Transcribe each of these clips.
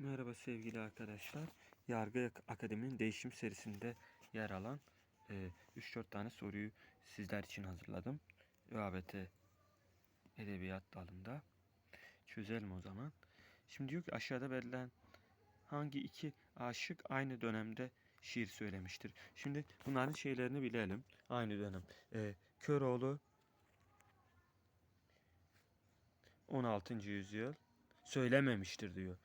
Merhaba sevgili arkadaşlar. Yargı Akademi'nin değişim serisinde yer alan e, 3-4 tane soruyu sizler için hazırladım. ÖABT Edebiyat dalında. Çözelim o zaman. Şimdi diyor ki aşağıda verilen hangi iki aşık aynı dönemde şiir söylemiştir? Şimdi bunların şeylerini bilelim. Aynı dönem. E, Köroğlu 16. yüzyıl söylememiştir diyor.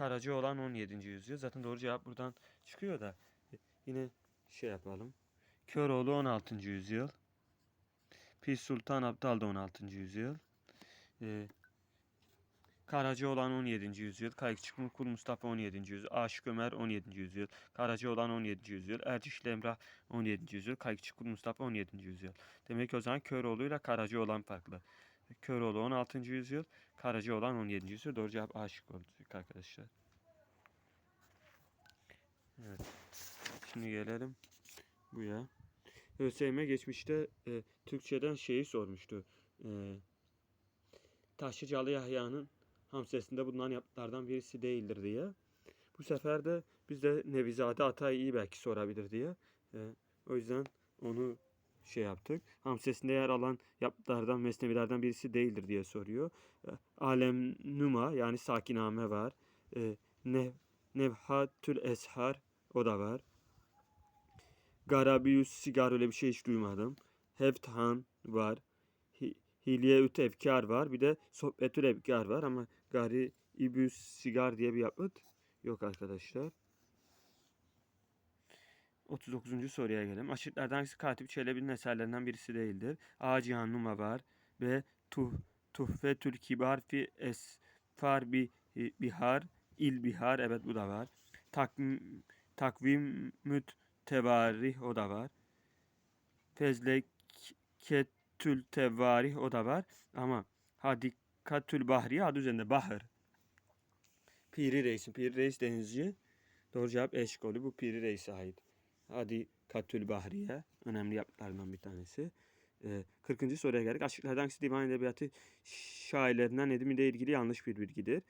Karacaoğlan 17. yüzyıl. Zaten doğru cevap buradan çıkıyor da yine şey yapalım. Köroğlu 16. yüzyıl. Pir Sultan Abdal da 16. yüzyıl. Ee, Karacaoğlan 17. yüzyıl. Kayıkçı Kul Mustafa 17. yüzyıl. Aşık Ömer 17. yüzyıl. Karacaoğlan 17. yüzyıl. Ercişli Emrah 17. yüzyıl. Kayıkçı Kul Mustafa 17. yüzyıl. Demek ki o zaman Köroğlu ile Karacaoğlan farklı. Köroğlu 16. yüzyıl. Karacaoğlan 17. yüzyıl. Doğru cevap aşık oldu arkadaşlar. Evet. Şimdi gelelim buya. ÖSYM geçmişte e, Türkçeden şeyi sormuştu. E, Taşlıcalı Yahya'nın hamsesinde bulunan yapıtlardan birisi değildir diye. Bu sefer de biz de Nevizade Atay iyi belki sorabilir diye. E, o yüzden onu şey yaptık. Hamsesinde yer alan yapıtlardan, mesnevilerden birisi değildir diye soruyor. E, Alem Numa yani Sakiname var. E, ne, Nevhatül Eshar o da var. Garabius Sigar öyle bir şey hiç duymadım. Hefthan var. Hi, Hilyeüt Efkar var. Bir de Sohbetül Efkar var ama Garibus Sigar diye bir yapıt yok arkadaşlar. 39. soruya gelelim. Aşıklardan hangisi Katip Çelebi'nin eserlerinden birisi değildir? A. Cihan Numa var. B. Tuh, Tuhfetül Kibar fi Esfar bi, Bihar. İl Bihar. Evet bu da var. Takvim, takvimüt tevarih o da var. Fezleketül tevarih o da var. Ama hadikatül bahriye adı üzerinde bahır. Piri Reis'in. Piri Reis denizci. Doğru cevap eşkolu. Bu Piri Reis'e ait. Hadi Katül Bahriye. Önemli yapıtlarından bir tanesi. Ee, 40. soruya geldik. Aşıklardan hangisi divan edebiyatı şairlerinden Nedim ile ilgili yanlış bir bilgidir?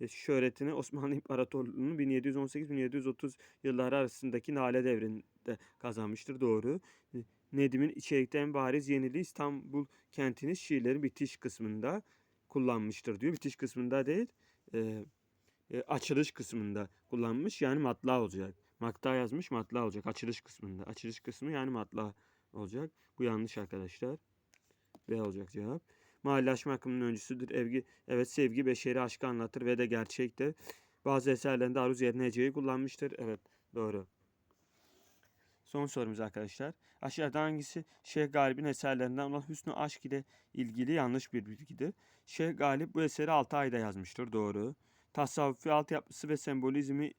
E, şöhretini Osmanlı İmparatorluğu'nun 1718-1730 yılları arasındaki Nale devrinde kazanmıştır. Doğru. E, Nedim'in içerikte en bariz yeniliği İstanbul kentinin şiirlerin bitiş kısmında kullanmıştır diyor. Bitiş kısmında değil, e, e, açılış kısmında kullanmış. Yani matla olacak. Makta yazmış, matla olacak. Açılış kısmında. Açılış kısmı yani matla olacak. Bu yanlış arkadaşlar. B olacak cevap. Mahalleşme akımının öncüsüdür. Evgi, evet sevgi beşeri aşkı anlatır ve de gerçektir. Bazı eserlerinde aruz yerine heceyi kullanmıştır. Evet doğru. Son sorumuz arkadaşlar. Aşağıda hangisi Şeyh Galip'in eserlerinden olan Hüsnü Aşk ile ilgili yanlış bir bilgidir? Şeyh Galip bu eseri 6 ayda yazmıştır. Doğru. Tasavvufi altyapısı ve sembolizmi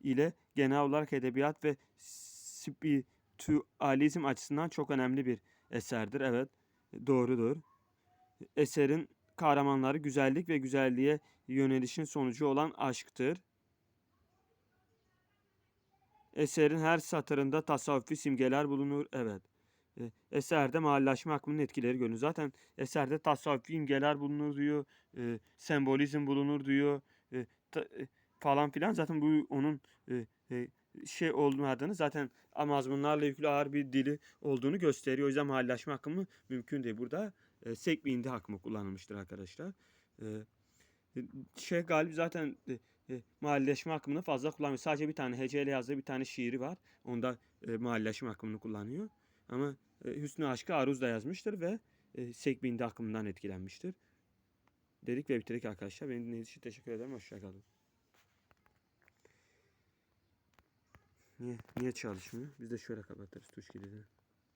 ile genel olarak edebiyat ve spiritüalizm açısından çok önemli bir eserdir. Evet doğrudur eserin kahramanları güzellik ve güzelliğe yönelişin sonucu olan aşktır. Eserin her satırında tasavvufi simgeler bulunur. Evet. E, eserde mahalleşme akımının etkileri görünür. Zaten eserde tasavvufi imgeler bulunur diyor. E, sembolizm bulunur diyor. E, ta, e, falan filan. Zaten bu onun e, e, şey olmadığını zaten mazmunlarla yüklü ağır bir dili olduğunu gösteriyor. O yüzden mahalleşme akımı mümkün değil. Burada e, sek bir indi akımı kullanılmıştır arkadaşlar. E, Şeyh Galip zaten e, e, mahalleşme akımını fazla kullanmıyor. Sadece bir tane heceyle yazdığı bir tane şiiri var. Onda e, mahalleşme akımını kullanıyor. Ama e, Hüsnü Aşkı Aruz da yazmıştır ve e, sek bir indi akımından etkilenmiştir. Dedik ve bitirdik arkadaşlar. Beni dinlediğiniz için teşekkür ederim. Hoşçakalın. Niye, niye çalışmıyor? Biz de şöyle kapatırız tuş kilidi.